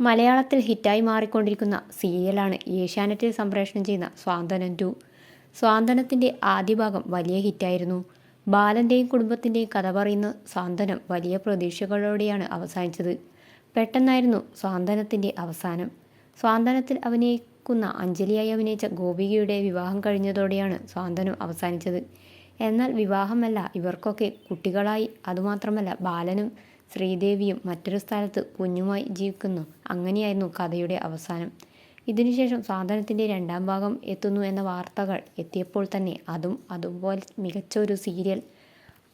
മലയാളത്തിൽ ഹിറ്റായി മാറിക്കൊണ്ടിരിക്കുന്ന സീരിയലാണ് ഏഷ്യാനെറ്റിൽ സംപ്രേഷണം ചെയ്യുന്ന സ്വാന്തനം ടു. സ്വാന്തനത്തിന്റെ ആദ്യ ഭാഗം വലിയ ഹിറ്റായിരുന്നു. ബാലന്റെയും കുടുംബത്തിന്റെയും കഥ പറയുന്ന സ്വാന്തനം വലിയ പ്രതീക്ഷകളോടെയാണ് അവസാനിച്ചത്. പെട്ടെന്നായിരുന്നു സ്വാന്തനത്തിന്റെ അവസാനം. സ്വാന്തനത്തിൽ അഭിനയിക്കുന്ന അഞ്ജലിയായി അഭിനയിച്ച ഗോപികയുടെ വിവാഹം കഴിഞ്ഞതോടെയാണ് സ്വാന്തനം അവസാനിച്ചത്. എന്നാൽ വിവാഹമല്ല ഇവർക്കൊക്കെ കുട്ടികളായി അതുമാത്രമല്ല ബാലനും ശ്രീദേവിയും മറ്റൊരു സ്ഥലത്ത് കുഞ്ഞുമായി ജീവിക്കുന്നു. അങ്ങനെയായിരുന്നു കഥയുടെ അവസാനം. ഇതിനുശേഷം സാധനത്തിന്റെ രണ്ടാം ഭാഗം എത്തുന്നു എന്ന വാർത്തകൾ എത്തിയപ്പോൾ തന്നെ അതും അതുപോലെ മികച്ച ഒരു സീരിയൽ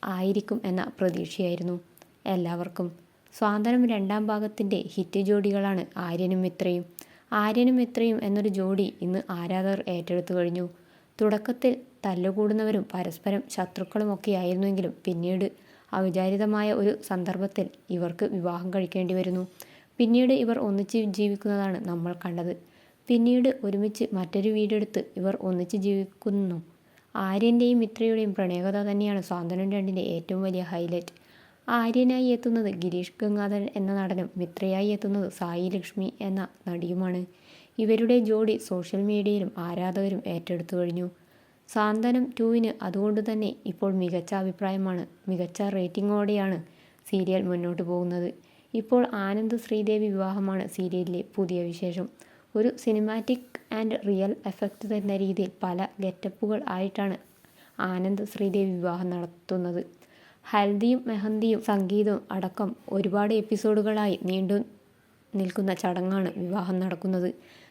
ആയിരിക്കും എന്ന പ്രതീക്ഷയായിരുന്നു എല്ലാവർക്കും. സ്വാതന്ത്ര്യം രണ്ടാം ഭാഗത്തിന്റെ ഹിറ്റ് ജോഡികളാണ് ആര്യനും മിത്രയും. ആര്യനും മിത്രയും എന്നൊരു ജോഡി ഇന്ന് ആരാധകർ ഏറ്റെടുത്തു കഴിഞ്ഞു. തുടക്കത്തിൽ തല്ലുകൂടുന്നവരും പരസ്പരം ശത്രുക്കളുമൊക്കെയായിരുന്നുവെങ്കിലും പിന്നീട് അവിചാരിതമായ ഒരു സന്ദർഭത്തിൽ ഇവർക്ക് വിവാഹം കഴിക്കേണ്ടി വരുന്നു. പിന്നീട് ഇവർ ഒന്നിച്ച് ജീവിക്കുന്നതാണ് നമ്മൾ കണ്ടത്. പിന്നീട് ഒരുമിച്ച് മറ്റൊരു വീടെടുത്ത് ഇവർ ഒന്നിച്ച് ജീവിക്കുന്നു. ആര്യന്റെയും മിത്രയുടെയും പ്രണയകഥ തന്നെയാണ് സ്വാതന്ത്ര്യം രണ്ടിന്റെ ഏറ്റവും വലിയ ഹൈലൈറ്റ് ആര്യനായി എത്തുന്നത് ഗിരീഷ് ഗംഗാധരൻ എന്ന നടനും മിത്രയായി എത്തുന്നത് സായി ലക്ഷ്മി എന്ന നടിയുമാണ്. ഇവരുടെ ജോഡി സോഷ്യൽ മീഡിയയിലും ആരാധകരും ഏറ്റെടുത്തു കഴിഞ്ഞു. സാന്ത്വനം ടൂവിന് അതുകൊണ്ട് തന്നെ ഇപ്പോൾ മികച്ച അഭിപ്രായമാണ്. മികച്ച റേറ്റിംഗോടെയാണ് സീരിയൽ മുന്നോട്ട് പോകുന്നത്. ഇപ്പോൾ ആനന്ദ് ശ്രീദേവി വിവാഹമാണ് സീരിയലിലെ പുതിയ വിശേഷം. ഒരു സിനിമാറ്റിക് ആൻഡ് റിയൽ എഫക്റ്റ് തരുന്ന രീതിയിൽ പല ഗെറ്റപ്പുകൾ ആയിട്ടാണ് ആനന്ദ് ശ്രീദേവി വിവാഹം നടത്തുന്നത്. ഹൽദിയും മെഹന്തിയും സംഗീതവും അടക്കം ഒരുപാട് എപ്പിസോഡുകളായി നീണ്ടു നിൽക്കുന്ന ചടങ്ങാണ് വിവാഹം നടക്കുന്നത്.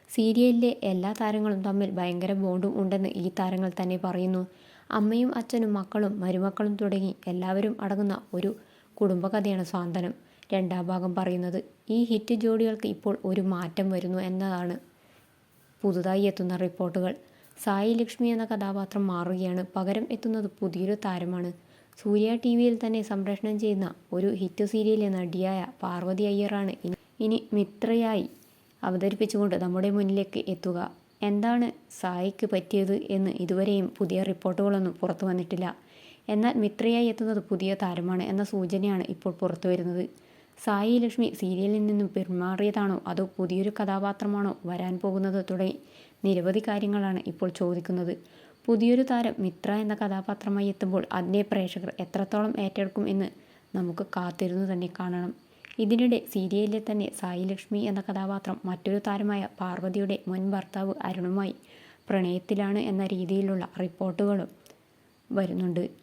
സീരിയലിലെ എല്ലാ താരങ്ങളും തമ്മിൽ ഭയങ്കര ബോണ്ടും ഉണ്ടെന്ന് ഈ താരങ്ങൾ തന്നെ പറയുന്നു. അമ്മയും അച്ഛനും മക്കളും മരുമക്കളും തുടങ്ങി എല്ലാവരും അടങ്ങുന്ന ഒരു കുടുംബകഥയാണ് സ്വാന്തനം. രണ്ടാം ഭാഗം പറയുന്നത് ഈ ഹിറ്റ് ജോഡികൾക്ക് ഇപ്പോൾ ഒരു മാറ്റം വരുന്നു എന്നതാണ് പുതുതായി എത്തുന്ന റിപ്പോർട്ടുകൾ. സായി ലക്ഷ്മി എന്ന കഥാപാത്രം മാറുകയാണ്. പകരം എത്തുന്നത് പുതിയൊരു താരമാണ്. സൂര്യ ടി വിയിൽ തന്നെ സംപ്രേഷണം ചെയ്യുന്ന ഒരു ഹിറ്റ് സീരിയലിലെ നടിയായ പാർവതി അയ്യറാണ് ഇനി മിത്രയായി അവതരിപ്പിച്ചുകൊണ്ട് നമ്മുടെ മുന്നിലേക്ക് എത്തുക. എന്താണ് സായിക്ക് പറ്റിയത് എന്ന് ഇതുവരെയും പുതിയ റിപ്പോർട്ടുകളൊന്നും പുറത്തു വന്നിട്ടില്ല. എന്നാൽ മിത്രയായി എത്തുന്നത് പുതിയ താരമാണ് എന്ന സൂചനയാണ് ഇപ്പോൾ പുറത്തു വരുന്നത്. സായി ലക്ഷ്മി സീരിയലിൽ നിന്നും പിന്മാറിയതാണോ അതോ പുതിയൊരു കഥാപാത്രമാണോ വരാൻ പോകുന്നത് തുടങ്ങി നിരവധി കാര്യങ്ങളാണ് ഇപ്പോൾ ചോദിക്കുന്നത്. പുതിയൊരു താരം മിത്ര എന്ന കഥാപാത്രമായി എത്തുമ്പോൾ അതിനെ പ്രേക്ഷകർ എത്രത്തോളം ഏറ്റെടുക്കും എന്ന് നമുക്ക് കാത്തിരുന്നു തന്നെ കാണണം. ഇതിനിടെ സീരിയലിലെ തന്നെ സായി ലക്ഷ്മി എന്ന കഥാപാത്രം മറ്റൊരു താരമായ പാർവതിയുടെ മുൻ ഭർത്താവ് അരുണുമായി പ്രണയത്തിലാണ് എന്ന രീതിയിലുള്ള റിപ്പോർട്ടുകളും വരുന്നുണ്ട്.